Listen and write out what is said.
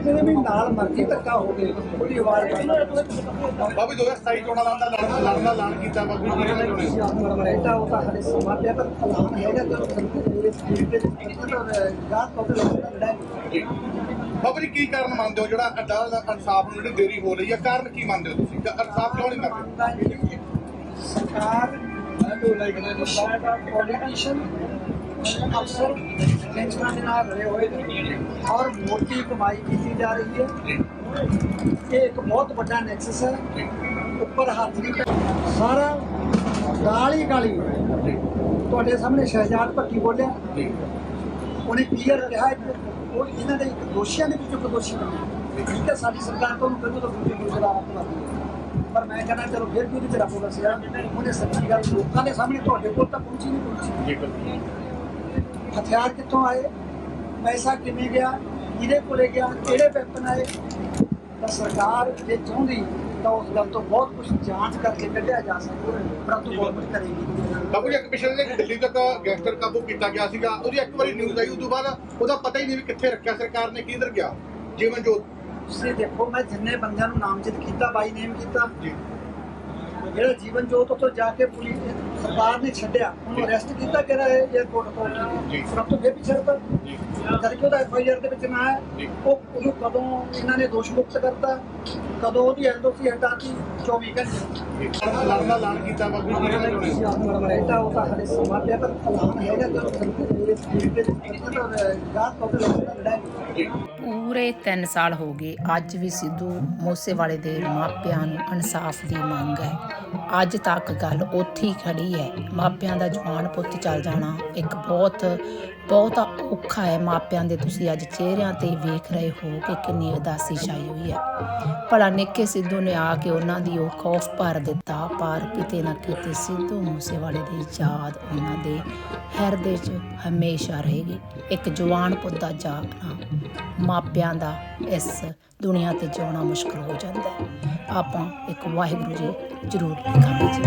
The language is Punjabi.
ਜਿਹਦੇ ਵੀ ਨਾਲ ਮਰਜ਼ੀ ਧੱਕਾ ਹੋ ਗਏ ਉਹਦੀ ਆਵਾਜ਼ ਬਾਬੀ 2027 ਚੋਣਾਂ ਦਾ ਲੜਨ ਲੜਨ ਦਾ ਐਲਾਨ ਕੀਤਾ ਬਾਬੀ ਜੀ ਨੇ। ਚੋਣੇ ਉਹ ਤਾਂ ਹਲੇ ਸਮਾਂ ਪਿਆ ਪਰ ਐਲਾਨ ਹੈਗਾ ਸੰਕੂ ਪੂਰੇ ਸਪੀਡ ਤੇ ਗਾਤ ਤੋਂ ਲੜਾਈ ਜੀ ਬਾਬਾ ਜੀ ਕੀ ਕਾਰਨ ਮੰਨਦੇ ਹੋ? ਜਿਹੜਾ ਅਦਾਲਤ ਇਨਸਾਫ ਨੂੰ ਜਿਹੜੀ ਦੇਰੀ ਹੋ ਰਹੀ ਹੈ ਕਾਰਨ ਕੀ ਮੰਨਦੇ ਹੋ ਤੁਸੀਂ? ਕਿ ਇਨਸਾਫ ਕਿਉਂ ਨਹੀਂ ਕਰਦੇ? ਸਰਕਾਰ ਪੋਲੀਟੀਸ਼ੀਅਨ ਅਫਸਰ ਟੈਂਸ਼ਨਾਂ ਦੇ ਨਾਲ ਰਲੇ ਹੋਏ ਨੇ। ਔਰ ਮੋਟੀ ਕਮਾਈ ਕੀਤੀ ਜਾ ਰਹੀ ਹੈ। ਇਹ ਇੱਕ ਬਹੁਤ ਵੱਡਾ ਨੈਕਸਸ ਹੈ। ਉੱਪਰ ਹੱਥ ਨਹੀਂ ਸਾਰਾ ਗਾਲੀ ਗਾਲੀ। ਤੁਹਾਡੇ ਸਾਹਮਣੇ ਸ਼ਹਿਜਾਦ ਭੱਟੀ ਬੋਲਿਆ। ਉਹਨੇ ਕਲੀਅਰ ਕਿਹਾ ਉਹ ਇਹਨਾਂ ਦੇ ਇੱਕ ਦੋਸ਼ੀਆਂ ਦੇ ਵਿੱਚੋਂ ਇੱਕ ਦੋਸ਼ੀ ਬਣਿਆ ਠੀਕ ਹੈ, ਸਾਡੀ ਸਰਕਾਰ ਤੋਂ ਉਹਨੂੰ ਕਹਿੰਦੇ ਤਾਂ ਦੂਜੇ ਦਾ ਹੱਥ ਲੱਗ ਪਰ ਮੈਂ ਕਹਿੰਦਾ, ਚਲੋ ਫਿਰ ਵੀ ਉਹਦੇ ਚ ਰੱਬ ਵਸਿਆ। ਉਹਨੇ ਸੱਚੀ ਗੱਲ ਲੋਕਾਂ ਦੇ ਸਾਹਮਣੇ ਤੁਹਾਡੇ ਕੋਲ ਤਾਂ ਪਹੁੰਚੀ ਨਹੀਂ ਪਹੁੰਚੀ। ਹਥਿਆਰ ਕਿੱਥੋਂ ਆਏ? ਪੈਸਾ ਕਿਵੇਂ ਗਿਆ? ਕਿਹਦੇ ਕੋਲੇ ਗਿਆ? ਕਿਹੜੇ ਵੈਪਨ ਆਏ? ਤਾਂ ਸਰਕਾਰ ਜੇ ਚਾਹੁੰਦੀ ਤਾਂ ਉਸ ਗੱਲ ਤੋਂ ਬਹੁਤ ਕੁਝ ਜਾਂਚ ਕਰਕੇ ਕੱਢਿਆ ਜਾ ਸਕਦਾ ਪਰੰਤੂ ਬਹੁਤ ਕੁਝ ਕਰੇਗੀ। ਬਾਬੂ ਜੀ ਇੱਕ ਪਿਛਲੇ ਦਿਨ ਦਿੱਲੀ ਤੱਕ ਗੈਂਗਸਟਰ ਕਾਬੂ ਕੀਤਾ ਗਿਆ ਸੀਗਾ। ਉਹਦੀ ਇੱਕ ਵਾਰੀ ਨਿਊਜ਼ ਆਈ ਉਸ ਤੋਂ ਬਾਅਦ ਉਹਦਾ ਪਤਾ ਹੀ ਨਹੀਂ ਵੀ ਕਿੱਥੇ ਰੱਖਿਆ ਸਰਕਾਰ ਨੇ ਕਿੱਧਰ ਗਿਆ? ਜੀਵਨ ਜੋਤ। ਤੁਸੀਂ ਦੇਖੋ ਮੈਂ ਜਿੰਨੇ ਬੰਦਿਆਂ ਨੂੰ ਨਾਮਜ਼ਦ ਕੀਤਾ ਬਾਈ ਨੇਮ ਕੀਤਾ ਜੀ। ਜਿਹੜਾ ਜੀਵਨ ਜੋਤ ਤੋਂ ਜਾ ਕੇ ਪੁਲਿਸ ਸਰਕਾਰ ਨੇ ਛੱਡਿਆ ਉਹਨੂੰ ਅਰੈਸਟ ਕੀਤਾ ਕਿ 에어ਪੋਰਟ ਜੀ। ਤੋਂ ਸਭ ਤੋਂ ਫਿਰ ਪਰ ਜੀ। ਜਦ ਕਿ ਉਹਦਾ ਐਫਆਈਆਰ ਦੇ ਵਿੱਚ ਨਾ ਹੈ। ਉਹ ਉਹਨੂੰ ਕਦੋਂ ਇਹਨਾਂ ਨੇ ਦੋਸ਼ ਮੁਕਤ ਕਰਤਾ? ਕਦੋਂ ਉਹਦੀ ਐਨਓਸੀ ਹਟਾਤੀ? 24 ਘੰਟੇ। ਲੜਨ ਦਾ ਐਲਾਨ ਕੀਤਾ ਬਾਬੂ ਜੀ ਨੇ ਚੋਣੇ ਬੇਟਾ ਉਹ ਤਾਂ ਹਲੇ ਸਮਾਂ ਪਿਆ ਪਰ ਐਲਾਨ ਹੈਗਾ ਕਿ ਉਹ ਸੰਕੂ ਪੂਰੇ ਸਪੀਡ ਤੇ ਗਾਤ ਤੋਂ ਲੜਾਈ ਜੀ ਪੂਰੇ 3 ਸਾਲ ਹੋ ਗਏ ਅੱਜ ਵੀ ਸਿੱਧੂ ਮੂਸੇਵਾਲੇ ਦੇ ਮਾਪਿਆਂ ਨੂੰ ਇਨਸਾਫ ਦੀ ਮੰਗ ਹੈ। ਅੱਜ ਤੱਕ ਗੱਲ ਉੱਥੇ ਹੀ ਖੜੀ ਹੈ। ਮਾਪਿਆਂ ਦਾ ਜਵਾਨ ਪੁੱਤ ਚੱਲ ਜਾਣਾ ਇੱਕ ਬਹੁਤ ਬਹੁਤਾ ਔਖਾ ਹੈ। ਮਾਪਿਆਂ ਦੇ ਤੁਸੀਂ ਅੱਜ ਚਿਹਰਿਆਂ ਤੇ ਵੇਖ ਰਹੇ ਹੋ ਕਿ ਕਿੰਨੀ ਉਦਾਸੀ ਛਾਈ ਹੋਈ ਹੈ। ਭਲਾ ਨਿੱਕੇ ਸਿੱਧੂ ਨੇ ਆ ਕੇ ਉਹਨਾਂ ਦੀ ਉਹ ਖੌਫ ਭਰ ਦਿੱਤਾ। ਪਰ ਕਿਤੇ ਨਾ ਕਿਤੇ ਸਿੱਧੂ ਮੂਸੇਵਾਲੇ ਦੀ ਯਾਦ ਉਹਨਾਂ ਦੇ ਹਿਰਦੇ 'ਚ ਹਮੇਸ਼ਾ ਰਹੇਗੀ। ਇੱਕ ਜਵਾਨ ਪੁੱਤ ਦਾ ਜਾਗਣਾ ਮਾਪਿਆਂ ਦਾ ਇਸ ਦੁਨੀਆ ਤੇ ਜਿਉਣਾ ਮੁਸ਼ਕਲ ਹੋ ਜਾਂਦਾ ਆਪਾਂ ਇੱਕ ਵਾਹਿਗੁਰੂ ਜੀ ਜ਼ਰੂਰ ਲਿਖਾਂਗੇ ਜੀ।